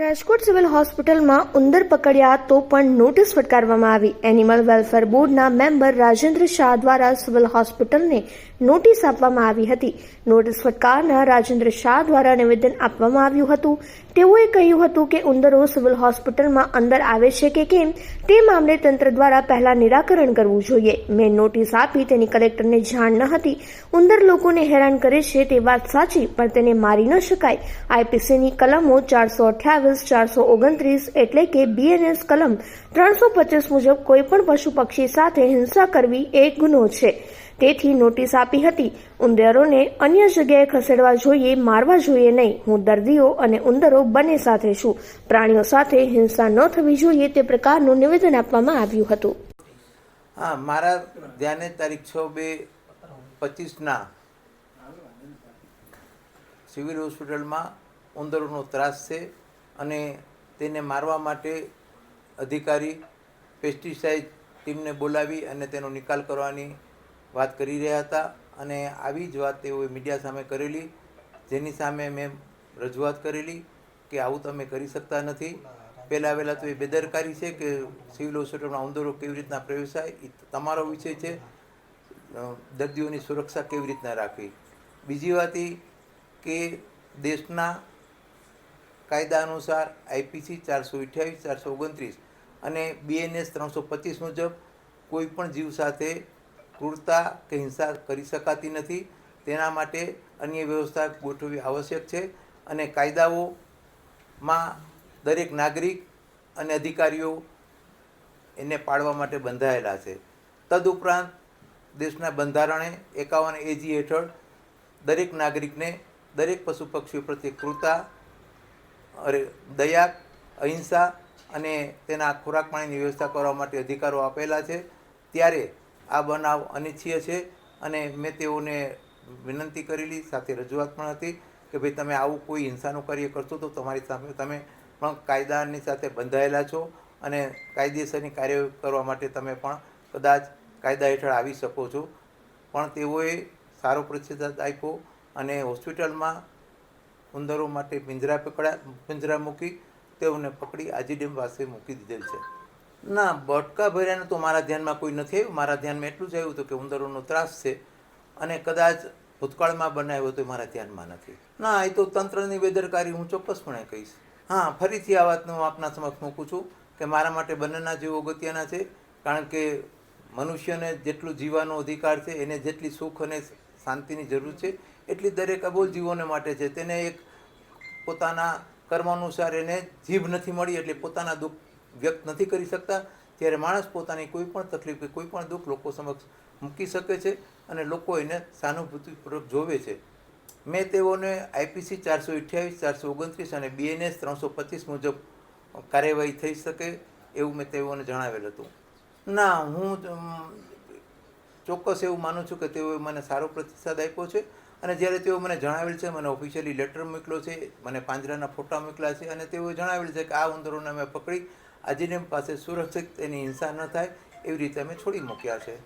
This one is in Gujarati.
રાજકોટ સિવિલ હોસ્પિટલમાં ઉંદર પકડ્યા તો પણ નોટિસ ફટકારવામાં આવી. એનિમલ વેલફેર બોર્ડના મેમ્બર રાજેન્દ્ર શાહ દ્વારા સિવિલ હોસ્પિટલને નોટિસ આપવામાં આવી હતી. નોટિસ ફટકારના રાજેન્દ્ર શાહ દ્વારા નિવેદન આપવામાં આવ્યું હતું. તેઓએ કહ્યું હતું કે ઉંદરો સિવિલ હોસ્પિટલમાં અંદર આવે છે કે કેમ, તે મામલે તંત્ર દ્વારા પહેલા નિરાકરણ કરવું જોઈએ. મેં નોટિસ આપી તેની કલેક્ટરને જાણ ન હતી. ઉંદર લોકોને હેરાન કરે છે તે વાત સાચી, પણ તેને મારી ન શકાય. આઈપીસીની કલમો ચારસો અઠ્યાવીસ ચારસો ઓગણત્રીસ એટલે કે બીએનએસ કલમ ત્રણસો પચીસ મુજબ કોઈ પણ પશુ પક્ષી સાથે હિંસા કરવી એ ગુનો છે. તેથી નોટિસ આપી હતી, ઉંદરોને અન્ય જગ્યાએ ખસેડવા જોઈએ, મારવા જોઈએ નહીં. હું દર્દીઓ અને ઉંદરો બંને સાથે છું. પ્રાણીઓ સાથે હિંસા ન થવી જોઈએ તે પ્રકારનું નિવેદન આપવામાં આવ્યું હતું. હા, મારા ધ્યાને તારીખ છ બે પચીસના સિવિલ હોસ્પિટલમાં ઉંદરોનો ત્રાસ છે. અને તેને મારવા માટે અધિકારી પેસ્ટિસાઇડ ટીમને બોલાવી અને તેનો નિકાલ કરવાની વાત કરી રહ્યા હતા અને આવી જ વાત તેઓએ મીડિયા સામે કરેલી, જેની સામે મેં રજૂઆત કરેલી કે આવું તમે કરી શકતા નથી. પહેલાં વહેલાં તો એ બેદરકારી છે કે સિવિલ હોસ્પિટલમાં ઉંદરો કેવી રીતના પ્રવેશાય એ તમારો વિષય છે. દર્દીઓની સુરક્ષા કેવી રીતના રાખવી? બીજી વાત એ કે દેશના કાયદા અનુસાર આઈપીસી ચારસો અઠ્યાવીસ, ચારસો ઓગણત્રીસ અને બીએનએસ ત્રણસો પચીસ મુજબ કોઈ પણ જીવ સાથે ક્રૂરતા કે હિંસા કરી શકાતી નથી. તેના માટે અન્ય વ્યવસ્થા ગોઠવવી આવશ્યક છે અને કાયદાઓમાં દરેક નાગરિક અને અધિકારીઓ એને પાળવા માટે બંધાયેલા છે. તદુપરાંત દેશના બંધારણે એકાવન એજી હેઠળ દરેક નાગરિકને દરેક પશુ પક્ષીઓ પ્રત્યે અરે દયા, અહિંસા અને તેના ખોરાક પાણીની વ્યવસ્થા કરવા માટે અધિકારો આપેલા છે. ત્યારે આ બનાવ અનિચ્છીય છે અને મેં તેઓને વિનંતી કરેલી, સાથે રજૂઆત પણ હતી કે ભાઈ, તમે આવું કોઈ હિંસાનું કાર્ય કરશો તો તમારી સામે તમે પણ કાયદાની સાથે બંધાયેલા છો અને કાયદેસરની કાર્ય કરવા માટે તમે પણ કદાચ કાયદા હેઠળ આવી શકો છો. પણ તેઓએ સારો પ્રતિસાદ આપ્યો અને હોસ્પિટલમાં ઉંદરો માટે પિંજરા પકડ્યા પિંજરા મૂકી તેઓને પકડી આજીડેમ પાસે મૂકી દીધેલ છે. ના, બટકા ભર્યાને તો મારા ધ્યાનમાં કોઈ નથી આવ્યું. મારા ધ્યાનમાં એટલું જ આવ્યું હતું કે ઉંદરોનો ત્રાસ છે અને કદાચ ભૂતકાળમાં બનાવ્યો તો મારા ધ્યાનમાં નથી. ના, એ તો તંત્રની બેદરકારી હું ચોક્કસપણે કહીશ. હા, ફરીથી આ વાતને હું આપના સમક્ષ મૂકું છું કે મારા માટે બંનેના જીવો અગત્યના છે, કારણ કે મનુષ્યને જેટલું જીવવાનો અધિકાર છે, એને જેટલી સુખ અને શાંતિની જરૂર છે એટલી દરેક અબોલ જીવોને માટે છે. તેને એક પોતાના કર્મ અનુસાર એને જીભ નથી મળી એટલે પોતાના દુઃખ વ્યક્ત નથી કરી શકતા. ત્યારે માણસ પોતાની કોઈ પણ તકલીફ કે કોઈ પણ દુઃખ લોકો સમક્ષ મૂકી શકે છે અને લોકો એને સહાનુભૂતિપૂર્વક જોવે છે. મેં તેઓને આઈપીસી ચારસો અઠ્યાવીસ, ચારસો ઓગણત્રીસ અને બીએનએસ ત્રણસો પચીસ મુજબ કાર્યવાહી થઈ શકે એવું મેં તેઓને જણાવેલ હતું. ના, હું ચોક્કસ એવું માનું છું કે તેઓએ મને સારો પ્રતિસાદ આપ્યો છે. અને જ્યારે તેઓ મને જણાવેલ છે, મને ઓફિશિયલી લેટર મોકલ્યો છે, મને પાંજરાના ફોટા મોકલ્યા છે અને તેઓએ જણાવેલ છે કે આ ઉંદરોને અમે પકડી આજીને પાસે સુરક્ષિત એની હિંસા ન થાય, એવી રીતે અમે છોડી મૂક્યા છે.